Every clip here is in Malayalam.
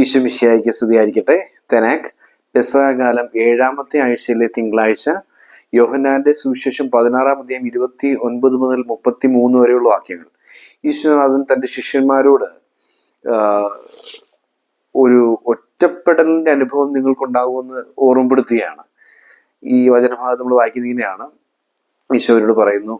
ഈശ്വമിശിയായിക്ക് സ്തുതിയായിരിക്കട്ടെ. തെനാക് പെസകാലം ഏഴാമത്തെ ആഴ്ചയിലെ തിങ്കളാഴ്ച യോഹന്നാന്റെ സുവിശേഷം പതിനാറാം അധ്യായം ഇരുപത്തി ഒൻപത് മുതൽ മുപ്പത്തി മൂന്ന് വരെയുള്ള വാക്യങ്ങൾ. ഈശ്വനാഥൻ തന്റെ ശിഷ്യന്മാരോട് ഒരു ഒറ്റപ്പെടലിന്റെ അനുഭവം നിങ്ങൾക്കുണ്ടാകുമെന്ന് ഓർമ്മപ്പെടുത്തുകയാണ്. ഈ വചനഭാഗത്ത് നമ്മൾ വായിക്കുന്ന ഇങ്ങനെയാണ്. ഈശോയോട് പറയുന്നു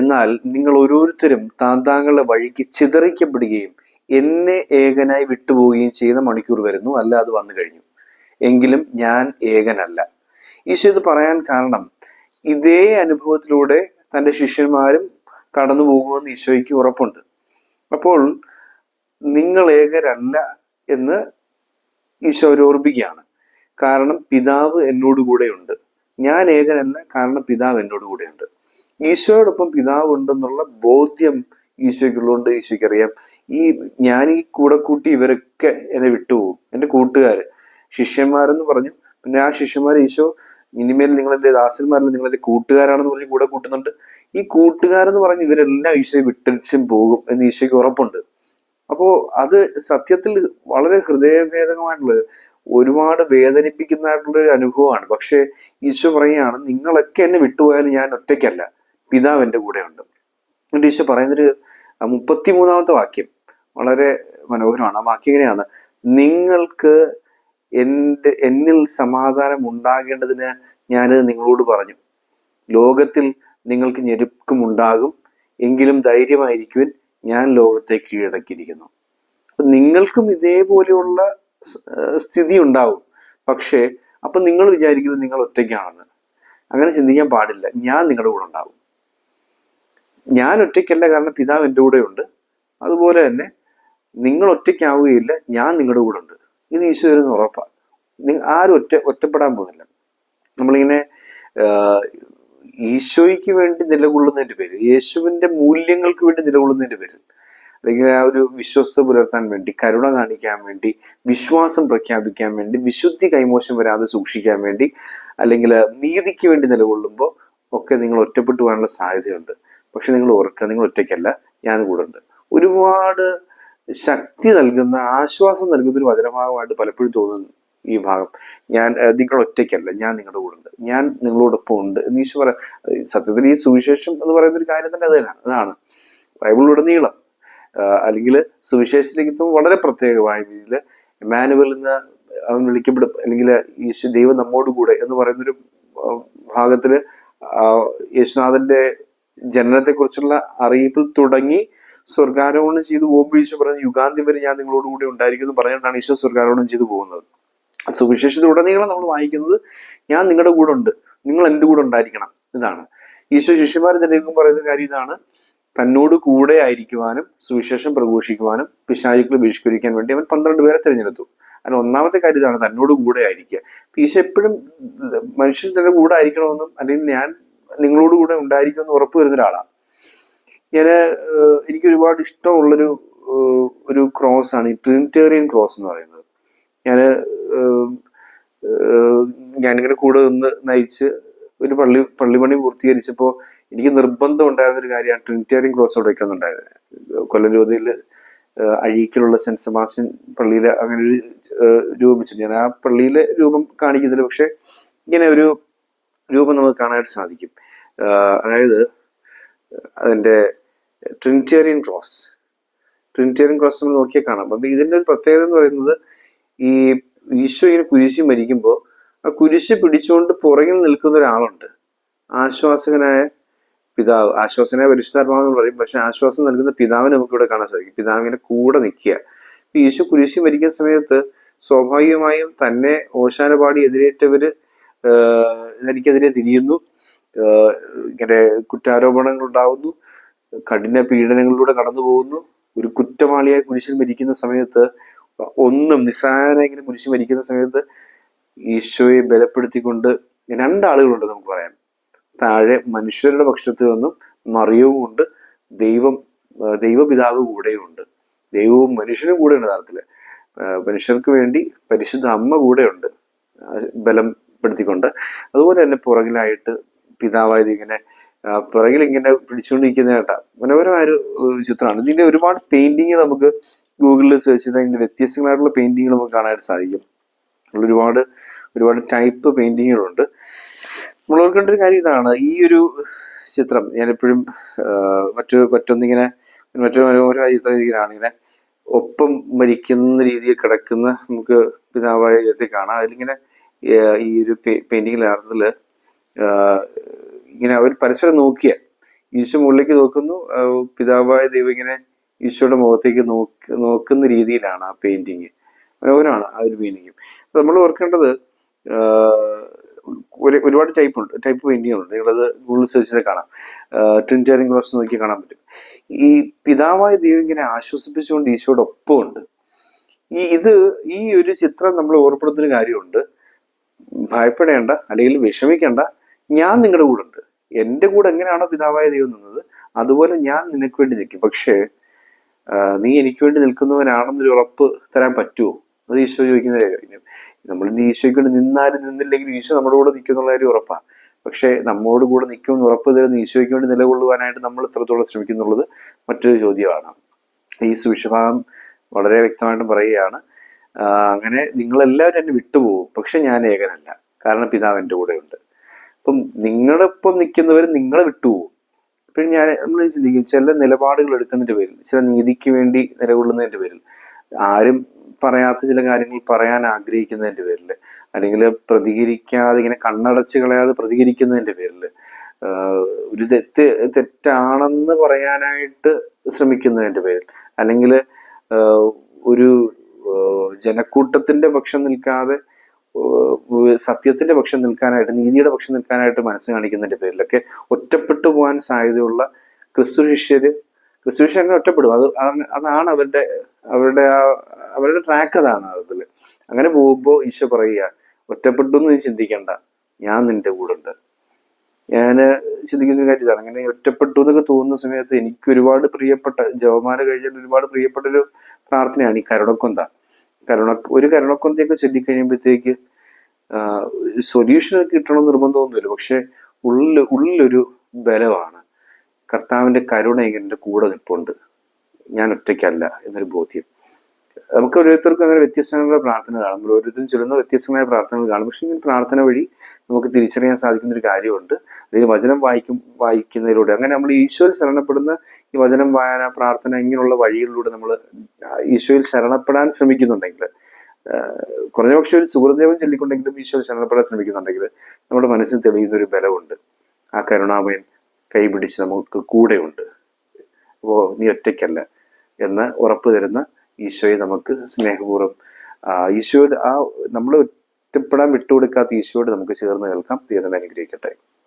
എന്നാൽ നിങ്ങൾ ഓരോരുത്തരും താന്താങ്ങളുടെ വഴിക്ക് ചിതറിക്കപ്പെടുകയും എന്നെ ഏകനായി വിട്ടുപോവുകയും ചെയ്യുന്ന മണിക്കൂർ വരുന്നു. അല്ല അത് വന്നു കഴിഞ്ഞു. എങ്കിലും ഞാൻ ഏകനല്ല. ഈശോ ഇത് പറയാൻ കാരണം ഇതേ അനുഭവത്തിലൂടെ തന്റെ ശിഷ്യന്മാരും കടന്നു പോകുമെന്ന് ഈശോയ്ക്ക് ഉറപ്പുണ്ട്. അപ്പോൾ നിങ്ങൾ ഏകരല്ല എന്ന് ഈശോ ഓർപ്പിക്കുകയാണ്. കാരണം പിതാവ് എന്നോട് കൂടെയുണ്ട്. ഞാൻ ഏകനല്ല കാരണം പിതാവ് എന്നോട് കൂടെയുണ്ട്. ഈശോയോടൊപ്പം പിതാവ് ഉണ്ടെന്നുള്ള ബോധ്യം ഈശോയ്ക്കുള്ളതുകൊണ്ട് ഈശോയ്ക്ക് അറിയാം ഈ ഞാൻ ഈ കൂടെ കൂട്ടി ഇവരൊക്കെ എന്നെ വിട്ടുപോകും. എന്റെ കൂട്ടുകാര്. ശിഷ്യന്മാരെന്ന് പറഞ്ഞു. പിന്നെ ആ ശിഷ്യന്മാർ ഈശോ ഇനിമേൽ നിങ്ങളെന്റെ ദാസന്മാരിൽ നിങ്ങളെന്റെ കൂട്ടുകാരാണെന്ന് പറഞ്ഞ് കൂടെ കൂട്ടുന്നുണ്ട്. ഈ കൂട്ടുകാരെന്ന് പറഞ്ഞ് ഇവരെല്ലാം ഈശോയെ വിട്ടും പോകും എന്ന് ഈശോയ്ക്ക് ഉറപ്പുണ്ട്. അപ്പോ അത് സത്യത്തിൽ വളരെ ഹൃദയഭേദകമായിട്ടുള്ള ഒരുപാട് വേദനിപ്പിക്കുന്നതായിട്ടുള്ള ഒരു അനുഭവമാണ്. പക്ഷേ ഈശോ പറയുകയാണ് നിങ്ങളൊക്കെ എന്നെ വിട്ടുപോയാലും ഞാൻ ഒറ്റയ്ക്കല്ല. പിതാവ് എന്റെ കൂടെയുണ്ട്. എന്നിട്ട് ഈശോ പറയുന്നൊരു മുപ്പത്തിമൂന്നാമത്തെ വാക്യം വളരെ മനോഹരമാണ്. ആ വാക്യം ഇങ്ങനെയാണ്. നിങ്ങൾക്ക് എന്റെ എന്നിൽ സമാധാനം ഉണ്ടാകേണ്ടതിന് ഞാൻ നിങ്ങളോട് പറഞ്ഞു. ലോകത്തിൽ നിങ്ങൾക്ക് ഞെരുക്കമുണ്ടാകും എങ്കിലും ധൈര്യമായിരിക്കുവാൻ ഞാൻ ലോകത്തെ കീഴടക്കിയിരിക്കുന്നു. നിങ്ങൾക്കും ഇതേപോലെയുള്ള സ്ഥിതി ഉണ്ടാവും. പക്ഷേ അപ്പം നിങ്ങൾ വിചാരിക്കുന്നത് നിങ്ങൾ ഒറ്റയ്ക്കാണെന്ന്. അങ്ങനെ ചിന്തിക്കാൻ പാടില്ല. ഞാൻ നിങ്ങളുടെ കൂടെ ഉണ്ടാവും. ഞാൻ ഒറ്റയ്ക്കല്ല കാരണം പിതാവ് എന്റെ കൂടെയുണ്ട്. അതുപോലെ തന്നെ നിങ്ങൾ ഒറ്റയ്ക്കാവുകയില്ല ഞാൻ നിങ്ങളുടെ കൂടെ ഉണ്ട് ഇത് ഈശോ തരുന്ന ഉറപ്പാണ് ആരും ഒറ്റ ഒറ്റപ്പെടാൻ പോകുന്നില്ല. നമ്മളിങ്ങനെ ഈശോയ്ക്ക് വേണ്ടി നിലകൊള്ളുന്നതിന്റെ പേര് യേശുവിന്റെ മൂല്യങ്ങൾക്ക് വേണ്ടി നിലകൊള്ളുന്നതിന്റെ പേര് അല്ലെങ്കിൽ ആ ഒരു വിശ്വസ്ത പുലർത്താൻ വേണ്ടി കരുണ കാണിക്കാൻ വേണ്ടി വിശ്വാസം പ്രഖ്യാപിക്കാൻ വേണ്ടി വിശുദ്ധി കൈമോശം വരാതെ സൂക്ഷിക്കാൻ വേണ്ടി അല്ലെങ്കിൽ നീതിക്ക് വേണ്ടി നിലകൊള്ളുമ്പോൾ ഒക്കെ നിങ്ങൾ ഒറ്റപ്പെട്ടു പോകാനുള്ള സാധ്യതയുണ്ട്. പക്ഷെ നിങ്ങൾ ഓർക്കുക നിങ്ങൾ ഒറ്റയ്ക്കല്ല ഞാൻ കൂടെ ഉണ്ട്. ഒരുപാട് ശക്തി നൽകുന്ന ആശ്വാസം നൽകുന്ന ഒരു വചനഭാഗമായിട്ട് പലപ്പോഴും തോന്നുന്നു ഈ ഭാഗം. ഞാൻ നിങ്ങൾ ഒറ്റയ്ക്കല്ല ഞാൻ നിങ്ങളുടെ കൂടെ ഉണ്ട്. ഞാൻ നിങ്ങളോടൊപ്പം ഉണ്ട്. എന്ന് ഈശോ പറ സത്യത്തിൽ ഈ സുവിശേഷം എന്ന് പറയുന്ന ഒരു കാര്യം തന്നെ അതാണ്. അതാണ് ബൈബിളിലുടനീളം അല്ലെങ്കിൽ സുവിശേഷത്തിലേക്ക് വളരെ പ്രത്യേകമായ രീതിയിൽ മാനുവൽ എന്ന് അവൻ വിളിക്കപ്പെടും അല്ലെങ്കിൽ യേശു ദൈവം നമ്മോട് കൂടെ എന്ന് പറയുന്നൊരു ഭാഗത്തിൽ യേശുനാഥന്റെ ജനനത്തെക്കുറിച്ചുള്ള അറിയിപ്പ് തുടങ്ങി സ്വർഗാരോഹണം ചെയ്തു പോകുമ്പോൾ ഈശോ പറഞ്ഞു. യുഗാന്തി വരെ ഞാൻ നിങ്ങളോട് കൂടെ ഉണ്ടായിരിക്കും എന്ന് പറഞ്ഞിട്ടാണ് ഈശോ സ്വർഗാരോഹണം ചെയ്തു പോകുന്നത്. സുവിശേഷത്തിൽ ഉടനീളം നമ്മൾ വായിക്കുന്നത് ഞാൻ നിങ്ങളുടെ കൂടെ ഉണ്ട്. നിങ്ങൾ എന്റെ കൂടെ ഉണ്ടായിരിക്കണം ഇതാണ് ഈശോ ശിഷ്യന്മാർ ജനങ്ങൾക്കും പറയുന്ന കാര്യം ഇതാണ്. തന്നോട് കൂടെ ആയിരിക്കുവാനും സുവിശേഷം പ്രഘോഷിക്കുവാനും പിശാചുക്കളെ ബഹിഷ്കരിക്കാൻ വേണ്ടി അവൻ പന്ത്രണ്ട് പേരെ തിരഞ്ഞെടുത്തു. അതിന് ഒന്നാമത്തെ കാര്യം ഇതാണ് തന്നോട് കൂടെ ആയിരിക്കുക. ഈശോ എപ്പോഴും മനുഷ്യൻ തന്റെ കൂടെ ആയിരിക്കണമെന്നും അല്ലെങ്കിൽ ഞാൻ നിങ്ങളോട് കൂടെ ഉണ്ടായിരിക്കുമെന്ന് ഉറപ്പ് വരുന്ന ഒരാളാണ് ഞാൻ എനിക്ക് ഒരുപാട് ഇഷ്ടമുള്ളൊരു ഒരു ക്രോസ് ആണ് ഈ ട്രിനിറ്റേറിയൻ ക്രോസ് എന്ന് പറയുന്നത്. ഞാൻ ഞാനിങ്ങനെ കൂടെ നിന്ന് നയിച്ച് ഒരു പള്ളി പള്ളിപണി പൂർത്തീകരിച്ചപ്പോൾ എനിക്ക് നിർബന്ധം ഉണ്ടായിരുന്ന ഒരു കാര്യമാണ് ട്രിനിറ്റേറിയൻ ക്രോസ് അവിടെ വെക്കുന്നുണ്ടായത് കൊല്ലം ജ്യോതിയിൽ അഴീക്കലുള്ള സെന്റ് സെബാസ്റ്റ്യൻ പള്ളിയിൽ അങ്ങനെ ഒരു ഏഹ്, രൂപം വെച്ചു ഞാൻ ആ പള്ളിയിലെ രൂപം കാണിക്കുന്നില്ല. പക്ഷെ ഇങ്ങനെ ഒരു രൂപം നമുക്ക് കാണാനായിട്ട് സാധിക്കും. അതായത് അതിന്റെ ട്രിനിറ്റേറിയൻ ക്രോസ് ട്രിനിറ്റേറിയൻ ക്രോസ് നമ്മൾ നോക്കിയാൽ കാണാം. അപ്പം ഇതിന്റെ ഒരു പ്രത്യേകത എന്ന് പറയുന്നത് ഈ ഈശോ ഇങ്ങനെ കുരിശി മരിക്കുമ്പോൾ ആ കുരിശ് പിടിച്ചുകൊണ്ട് പുറകിൽ നിൽക്കുന്ന ഒരാളുണ്ട്. ആശ്വാസകനായ പിതാവ്. ആശ്വാസനായ പരിശുദ്ധാത്മാവെന്ന് പറയും. പക്ഷെ ആശ്വാസം നൽകുന്ന പിതാവിനെ നമുക്ക് ഇവിടെ കാണാൻ സാധിക്കും. പിതാവിനെ കൂടെ നിൽക്കുക. ഈശോ കുരിശി മരിക്കുന്ന സമയത്ത് സ്വാഭാവികമായും തന്നെ ഓശാനപാടി എതിരേറ്റവര് ആഹ് തനിക്കെതിരെ തിരിയുന്നു. ഇങ്ങനെ കുറ്റാരോപണങ്ങൾ ഉണ്ടാവുന്നു. കഠിന പീഡനങ്ങളിലൂടെ കടന്നു പോകുന്നു. ഒരു കുറ്റവാളിയായി കുരിശിൽ മരിക്കുന്ന സമയത്ത് ഒന്നും നിസ്സാരമായി ഇങ്ങനെ കുരിശിൽ മരിക്കുന്ന സമയത്ത് ഈശോയെ ബലപ്പെടുത്തിക്കൊണ്ട് രണ്ടാളുകളുണ്ട് നമുക്ക് പറയാം. താഴെ മനുഷ്യരുടെ പക്ഷത്ത് നിന്നും മറിയവും ഉണ്ട്. ദൈവം ദൈവപിതാവ് കൂടെയുണ്ട്. ദൈവവും മനുഷ്യനും കൂടെയുണ്ട് താരത്തിൽ മനുഷ്യർക്ക് വേണ്ടി പരിശുദ്ധ അമ്മ കൂടെയുണ്ട്. ആ, ബലപ്പെടുത്തിക്കൊണ്ട് അതുപോലെ തന്നെ പുറകിലായിട്ട് പിതാവായത് ഇങ്ങനെ പുറകിൽ ഇങ്ങനെ പിടിച്ചുകൊണ്ടിരിക്കുന്ന കേട്ടാ. മനോഹരമായ ഒരു ചിത്രമാണ്. ഇതിന്റെ ഒരുപാട് പെയിന്റിങ് നമുക്ക് ഗൂഗിളിൽ സെർച്ച് ചെയ്താൽ ഇതിന്റെ വ്യത്യസ്തങ്ങളായിട്ടുള്ള പെയിന്റിങ്ങുകൾ നമുക്ക് കാണാനായിട്ട് സാധിക്കും. ഒരുപാട് ഒരുപാട് ടൈപ്പ് പെയിന്റിങ്ങുകളുണ്ട് നമ്മൾ ഓർക്കേണ്ട ഒരു കാര്യം ഇതാണ്. ഈ ഒരു ചിത്രം ഞാൻ എപ്പോഴും മറ്റു മറ്റൊന്നിങ്ങനെ മറ്റൊരു മനോഹരമായ ചിത്രം രീതിയിലാണ് ഇങ്ങനെ ഒപ്പം മരിക്കുന്ന രീതിയിൽ കിടക്കുന്ന നമുക്ക് പിതാവായ കാണാം. അതിലിങ്ങനെ ഈ ഒരു പെയിന്റിങ്ങിൽ അർത്ഥത്തിൽ ഇങ്ങനെ അവർ പരസ്പരം നോക്കിയ. ഈശോ മുകളിലേക്ക് നോക്കുന്നു. പിതാവായ ദൈവം ഇങ്ങനെ ഈശോയുടെ മുഖത്തേക്ക് നോക്ക് നോക്കുന്ന രീതിയിലാണ് ആ പെയിന്റിങ് മനോഹരമാണ് ആ ഒരു പെയിന്റിങ് നമ്മൾ ഓർക്കേണ്ടത് ഒരുപാട് ടൈപ്പ് ഉണ്ട്. ടൈപ്പ് ഉണ്ട്. നിങ്ങളത് ഗൂഗിൾ സെർച്ച് ചെയ്ത് കാണാം. ട്രിന്റാരിങ് ക്ലോസ് നോക്കി കാണാൻ പറ്റും. ഈ പിതാവായ ദൈവം ഇങ്ങനെ ആശ്വസിപ്പിച്ചുകൊണ്ട് ഈശോയുടെ ഒപ്പമുണ്ട്. ഈ ഇത് ഈ ഒരു ചിത്രം നമ്മൾ ഓർപ്പെടുത്തുന്ന കാര്യമുണ്ട്. ഭയപ്പെടേണ്ട അല്ലെങ്കിൽ വിഷമിക്കേണ്ട. ഞാൻ നിങ്ങളുടെ കൂടെ ഉണ്ട് എന്റെ കൂടെ എങ്ങനെയാണോ പിതാവായ ദൈവം നിന്നത് അതുപോലെ ഞാൻ നിനക്ക് വേണ്ടി നിൽക്കും. പക്ഷേ നീ എനിക്ക് വേണ്ടി നിൽക്കുന്നവനാണെന്നൊരു ഉറപ്പ് തരാൻ പറ്റുമോ അത് ഈശോ ചോദിക്കുന്ന കാര്യം. നമ്മൾ ഈശോയ്ക്ക് വേണ്ടി നിന്നാലും നിന്നില്ലെങ്കിൽ ഈശോ നമ്മുടെ കൂടെ നിൽക്കുന്നുള്ള കാര്യം ഉറപ്പാണ് പക്ഷേ നമ്മോട് കൂടെ നിൽക്കുമെന്ന് ഉറപ്പ് തരുന്ന ഈശോയ്ക്ക് വേണ്ടി നിലകൊള്ളുവാനായിട്ട് നമ്മൾ എത്രത്തോളം ശ്രമിക്കുന്നുള്ളത് മറ്റൊരു ചോദ്യമാണ്. ഈ സുവിശഭാഗം വളരെ വ്യക്തമായിട്ട് പറയുകയാണ് അങ്ങനെ നിങ്ങളെല്ലാവരും എന്നെ വിട്ടുപോകും. പക്ഷെ ഞാൻ ഏകനല്ല. കാരണം പിതാവ് എന്റെ കൂടെ ഉണ്ട് അപ്പം നിങ്ങളുടെ ഒപ്പം നിൽക്കുന്നവർ നിങ്ങളെ വിട്ടുപോകും. പിന്നെ ഞാൻ നമ്മൾ ചിന്തിക്കും ചില നിലപാടുകൾ എടുക്കുന്നതിന്റെ പേരിൽ ചില നീതിക്ക് വേണ്ടി നിലകൊള്ളുന്നതിന്റെ പേരിൽ ആരും പറയാത്ത ചില കാര്യങ്ങൾ പറയാൻ ആഗ്രഹിക്കുന്നതിന്റെ പേരിൽ അല്ലെങ്കിൽ പ്രതികരിക്കാതെ ഇങ്ങനെ കണ്ണടച്ച് കളയാതെ പ്രതികരിക്കുന്നതിന്റെ പേരിൽ ഒരു തെറ്റ് തെറ്റാണെന്ന് പറയാനായിട്ട് ശ്രമിക്കുന്നതിന്റെ പേരിൽ അല്ലെങ്കിൽ ഒരു ജനക്കൂട്ടത്തിന്റെ പക്ഷം നിൽക്കാതെ സത്യത്തിന്റെ പക്ഷം നിൽക്കാനായിട്ട് നീതിയുടെ പക്ഷം നിൽക്കാനായിട്ട് മനസ്സ് കാണിക്കുന്നതിന്റെ പേരിലൊക്കെ ഒറ്റപ്പെട്ടു പോകാൻ സാധ്യതയുള്ള ക്രിസ്തു ശിഷ്യര് ക്രിസ്തു ശിഷ്യർ അങ്ങനെ ഒറ്റപ്പെടും. അത് അതാണ് അവരുടെ അവരുടെ ആ അവരുടെ ട്രാക്ക് അതാണ് അതിൽ അങ്ങനെ പോകുമ്പോൾ ഈശോ പറയുക ഒറ്റപ്പെട്ടു എന്ന് ചിന്തിക്കണ്ട. ഞാൻ നിന്റെ കൂടെ ഉണ്ട് ഞാൻ ചിന്തിക്കുന്ന ഒരു കാര്യം അങ്ങനെ ഒറ്റപ്പെട്ടു എന്നൊക്കെ തോന്നുന്ന സമയത്ത് എനിക്ക് ഒരുപാട് പ്രിയപ്പെട്ട ജവമാല കഴിഞ്ഞാൽ ഒരുപാട് പ്രിയപ്പെട്ട ഒരു പ്രാർത്ഥനയാണ് ഈ കരുണക്കൊന്ത കരുണ ഒരു കരുണക്കൊന്തയൊക്കെ ചൊല്ലിക്കഴിയുമ്പോഴത്തേക്ക് സൊല്യൂഷൻ കിട്ടണമെന്ന് നിർബന്ധമൊന്നുമില്ല പക്ഷെ ഉള്ളിൽ ഉള്ളിലൊരു ബലമാണ്. കർത്താവിന്റെ കരുണ എന്റെ കൂടെ നിൽപ്പുണ്ട്. ഞാൻ ഒറ്റയ്ക്കല്ല എന്നൊരു ബോധ്യം. നമുക്ക് ഓരോരുത്തർക്കും അങ്ങനെ വ്യത്യസ്തമായ പ്രാർത്ഥന കാണും. ഓരോരുത്തരും ചൊല്ലുന്ന വ്യത്യസ്തമായ പ്രാർത്ഥനകൾ കാണും. പക്ഷെ ഇങ്ങനെ പ്രാർത്ഥന വഴി നമുക്ക് തിരിച്ചറിയാൻ സാധിക്കുന്ന ഒരു കാര്യമുണ്ട്. അല്ലെങ്കിൽ വചനം വായിക്കും വായിക്കുന്നതിലൂടെ. അങ്ങനെ നമ്മൾ ഈശോയിൽ ശരണപ്പെടുന്ന ഈ വചനം വായന പ്രാർത്ഥന ഇങ്ങനെയുള്ള വഴികളിലൂടെ നമ്മൾ ഈശോയിൽ ശരണപ്പെടാൻ ശ്രമിക്കുന്നുണ്ടെങ്കിൽ കുറഞ്ഞപക്ഷം കുറഞ്ഞ പക്ഷേ ഒരു സുഹൃദേവൻ ചൊല്ലിക്കൊണ്ടെങ്കിലും ഈശോയിൽ ശരണപ്പെടാൻ ശ്രമിക്കുന്നുണ്ടെങ്കിൽ നമ്മുടെ മനസ്സിൽ തെളിയുന്ന ഒരു ബലമുണ്ട്. ആ കരുണാമയൻ കൈപിടിച്ച് നമുക്ക് കൂടെയുണ്ട്. അപ്പോൾ നീ ഒറ്റയ്ക്കല്ല എന്ന് ഉറപ്പ് തരുന്ന ഈശോയെ നമുക്ക് സ്നേഹപൂർവം ഈശോയോട് ആ നമ്മൾ ഒറ്റപ്പെടാൻ വിട്ടുകൊടുക്കാത്ത ഈശോയോട് നമുക്ക് ചേർന്ന് കേൾക്കാം. ദൈവം അനുഗ്രഹിക്കട്ടെ.